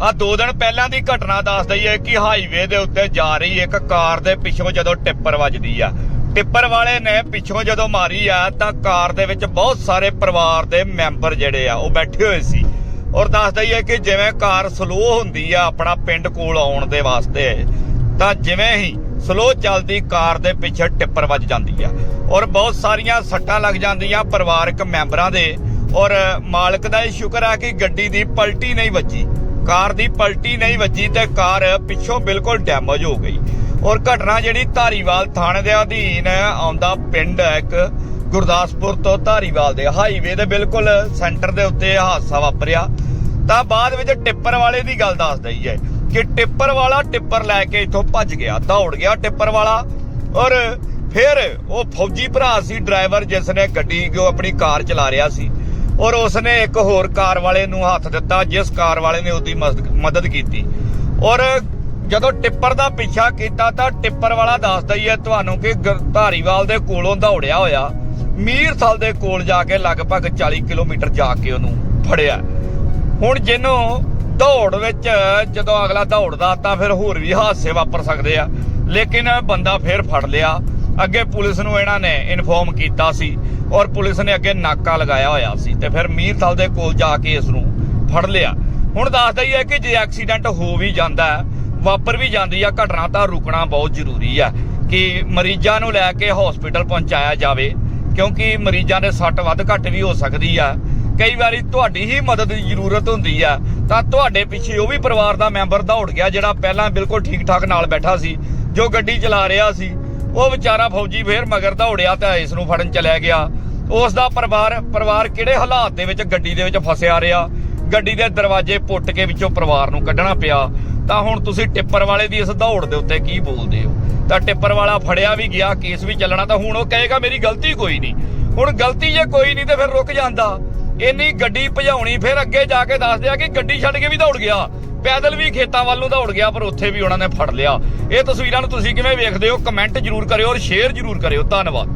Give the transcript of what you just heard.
ਆ ਦੋ ਦਿਨ ਪਹਿਲਾਂ ਦੀ ਘਟਨਾ ਦੱਸ ਦਈ ਹੈ ਕਿ ਹਾਈਵੇ ਦੇ ਉੱਤੇ ਜਾ ਰਹੀ ਇੱਕ ਕਾਰ ਦੇ ਪਿੱਛੋਂ ਜਦੋਂ ਟਿੱਪਰ ਵੱਜਦੀ ਆ। ਟਿੱਪਰ ਵਾਲੇ ਨੇ ਪਿੱਛੋਂ ਜਦੋਂ ਮਾਰੀ ਆ ਤਾਂ ਕਾਰ ਦੇ ਵਿੱਚ ਬਹੁਤ ਸਾਰੇ ਪਰਿਵਾਰ ਦੇ ਮੈਂਬਰ ਜਿਹੜੇ ਆ, ਉਹ ਬੈਠੇ ਹੋਏ ਸੀ। ਔਰ ਦੱਸ ਦਈ ਹੈ ਕਿ ਜਿਵੇਂ ਕਾਰ ਸਲੋ ਹੁੰਦੀ ਆ ਆਪਣਾ ਪਿੰਡ ਕੋਲ ਆਉਣ ਦੇ ਵਾਸਤੇ, ਤਾਂ ਜਿਵੇਂ ਹੀ ਸਲੋ ਚੱਲਦੀ ਕਾਰ ਦੇ ਪਿੱਛੇ ਟਿੱਪਰ ਵੱਜ ਜਾਂਦੀ ਆ। ਔਰ ਬਹੁਤ ਸਾਰੀਆਂ ਸੱਟਾਂ ਲੱਗ ਜਾਂਦੀਆਂ ਪਰਿਵਾਰਕ ਮੈਂਬਰਾਂ ਦੇ। ਔਰ ਮਾਲਕ ਦਾ ਇਹ ਸ਼ੁਕਰ ਆ ਕਿ ਗੱਡੀ ਦੀ ਪਲਟੀ ਨਹੀਂ ਵੱਜੀ। ਕਾਰ ਦੀ ਪਲਟੀ ਨਹੀਂ ਵੱਜੀ ਤੇ ਕਾਰ ਪਿੱਛੋਂ ਬਿਲਕੁਲ ਡੈਮੇਜ ਹੋ ਗਈ। ਔਰ ਘਟਨਾ ਜਿਹੜੀ ਧਾਰੀਵਾਲ ਥਾਣੇ ਦੇ ਅਧੀਨ ਆਉਂਦਾ ਪਿੰਡ ਹੈ, ਇੱਕ ਗੁਰਦਾਸਪੁਰ ਤੋਂ ਧਾਰੀਵਾਲ ਦੇ ਹਾਈਵੇ ਦੇ ਬਿਲਕੁਲ ਸੈਂਟਰ ਦੇ ਉੱਤੇ ਹਾਦਸਾ ਵਾਪਰਿਆ। ਤਾਂ ਬਾਅਦ ਵਿੱਚ ਟਿੱਪਰ ਵਾਲੇ ਦੀ ਗੱਲ ਦੱਸ ਦਈ ਹੈ ਕਿ ਟਿੱਪਰ ਵਾਲਾ ਟਿੱਪਰ ਲੈ ਕੇ ਇੱਥੋਂ ਭੱਜ ਗਿਆ, ਦੌੜ ਗਿਆ ਟਿੱਪਰ ਵਾਲਾ ਔਰ ਫਿਰ ਉਹ ਫੌਜੀ ਭਰਾ ਸੀ, ਡਰਾਈਵਰ ਜਿਸ ਨੇ ਗੱਡੀ ਜੋ ਆਪਣੀ ਕਾਰ ਚਲਾ ਰਿਹਾ ਸੀ। ਔਰ ਉਸਨੇ ਇੱਕ ਹੋਰ ਕਾਰ ਵਾਲੇ ਨੂੰ ਹੱਥ ਦਿੱਤਾ, ਜਿਸ ਕਾਰ ਵਾਲੇ ਨੇ ਉਹਦੀ ਮਦਦ- ਮਦਦ ਕੀਤੀ। ਔਰ ਜਦੋਂ ਟਿੱਪਰ ਦਾ ਪਿੱਛਾ ਕੀਤਾ ਤਾਂ ਟਿੱਪਰ ਵਾਲਾ ਦੱਸਦਾ ਹੀ ਹੈ ਤੁਹਾਨੂੰ ਕਿ ਗ- ਧਾਰੀਵਾਲ ਦੇ ਕੋਲੋਂ ਦੌੜਿਆ ਹੋਇਆ ਮੀਰਥਲ ਦੇ ਕੋਲ ਜਾ ਕੇ ਲਗਭਗ 40 ਕਿਲੋਮੀਟਰ ਜਾ ਕੇ ਉਹਨੂੰ ਫੜਿਆ। ਹੁਣ ਜਿਹਨੂੰ ਦੌੜ ਵਿੱਚ ਜਦੋਂ ਅਗਲਾ ਦੌੜਦਾ ਤਾਂ ਫਿਰ ਹੋਰ ਵੀ ਹਾਦਸੇ ਵਾਪਰ ਸਕਦੇ ਆ। ਲੇਕਿਨ ਬੰਦਾ ਫਿਰ ਫੜ ਲਿਆ। ਅੱਗੇ ਪੁਲਿਸ ਨੂੰ ਇਹਨਾਂ ਨੇ ਇਨਫੋਰਮ ਕੀਤਾ ਸੀ ਔਰ ਪੁਲਿਸ ਨੇ ਅੱਗੇ ਨਾਕਾ ਲਗਾਇਆ ਹੋਇਆ ਸੀ ਤੇ ਫਿਰ ਮੀਰਥਲ ਦੇ ਕੋਲ ਜਾ ਕੇ ਇਸ ਨੂੰ ਫੜ ਲਿਆ। ਹੁਣ ਦੱਸਦਾ ਹੀ ਹੈ ਕਿ ਜੇ ਐਕਸੀਡੈਂਟ ਹੋ ਵੀ ਜਾਂਦਾ ਵਾਪਰ ਵੀ ਜਾਂਦੀ ਆ, ਘਟਨਾ ਤਾਂ ਰੁਕਣਾ ਬਹੁਤ ਜ਼ਰੂਰੀ ਆ ਕਿ ਮਰੀਜ਼ਾਂ ਨੂੰ ਲੈ ਕੇ ਹਸਪੀਟਲ ਪਹੁੰਚਾਇਆ ਜਾਵੇ, ਕਿਉਂਕਿ ਮਰੀਜ਼ਾਂ ਦੇ ਸੱਟ ਵੱਧ ਘੱਟ ਵੀ ਹੋ ਸਕਦੀ ਆ। ਕਈ ਵਾਰੀ ਤੁਹਾਡੀ ਹੀ ਮਦਦ ਦੀ ਜ਼ਰੂਰਤ ਹੁੰਦੀ ਆ, ਤਾਂ ਤੁਹਾਡੇ ਪਿੱਛੇ ਉਹ ਵੀ ਪਰਿਵਾਰ ਦਾ ਮੈਂਬਰ ਦੌੜ ਗਿਆ ਜਿਹੜਾ ਪਹਿਲਾਂ ਬਿਲਕੁਲ ਠੀਕ ਠਾਕ ਨਾਲ ਬੈਠਾ ਸੀ, ਜੋ ਗੱਡੀ ਚਲਾ ਰਿਹਾ ਸੀ। ਉਹ ਵਿਚਾਰਾ ਫੌਜੀ ਫੇਰ ਮਗਰ ਦੌੜਿਆ ਤਾਂ ਇਸ ਨੂੰ ਫੜਨ ਚਲਿਆ ਗਿਆ। ਉਸ ਦਾ ਪਰਿਵਾਰ ਪਰਿਵਾਰ ਕਿਹੜੇ ਹਾਲਾਤ ਦੇ ਵਿੱਚ ਗੱਡੀ ਦੇ ਵਿੱਚ ਫਸਿਆ ਰਿਹਾ? ਗੱਡੀ ਦੇ ਦਰਵਾਜ਼ੇ ਪੁੱਟ ਕੇ ਵਿੱਚੋਂ ਪਰਿਵਾਰ ਨੂੰ ਕੱਢਣਾ ਪਿਆ। ਤਾਂ ਹੁਣ ਤੁਸੀਂ ਟਿੱਪਰ ਵਾਲੇ ਦੀ ਇਸ ਦੌੜ ਦੇ ਉੱਤੇ ਕੀ ਬੋਲਦੇ ਹੋ? ਤਾਂ ਟਿੱਪਰ ਵਾਲਾ ਫੜਿਆ ਵੀ ਗਿਆ, ਕੇਸ ਵੀ ਚੱਲਣਾ, ਤਾਂ ਹੁਣ ਉਹ ਕਹੇਗਾ, ਮੇਰੀ ਗਲਤੀ ਕੋਈ ਨਹੀਂ। ਹੁਣ ਗਲਤੀ ਜੇ ਕੋਈ ਨਹੀਂ ਤੇ ਫਿਰ ਰੁਕ ਜਾਂਦਾ। ਇੰਨੀ ਗੱਡੀ ਭਜਾਉਣੀ, ਫਿਰ ਅੱਗੇ ਜਾ ਕੇ ਦੱਸਦੇ ਆ ਕਿ ਗੱਡੀ ਛੱਡ ਕੇ ਵੀ ਦੌੜ ਗਿਆ। ਪੈਦਲ ਵੀ ਖੇਤਾਂ ਵੱਲ ਨੂੰ ਦੌੜ ਗਿਆ, ਪਰ ਉੱਥੇ ਵੀ ਉਹਨਾਂ ਨੇ ਫੜ ਲਿਆ। ਇਹ ਤਸਵੀਰਾਂ ਨੂੰ ਤੁਸੀਂ ਕਿਵੇਂ ਵੇਖਦੇ ਹੋ? ਕਮੈਂਟ ਜਰੂਰ ਕਰਿਓ ਔਰ ਸ਼ੇਅਰ ਜਰੂਰ ਕਰਿਓ। ਧੰਨਵਾਦ।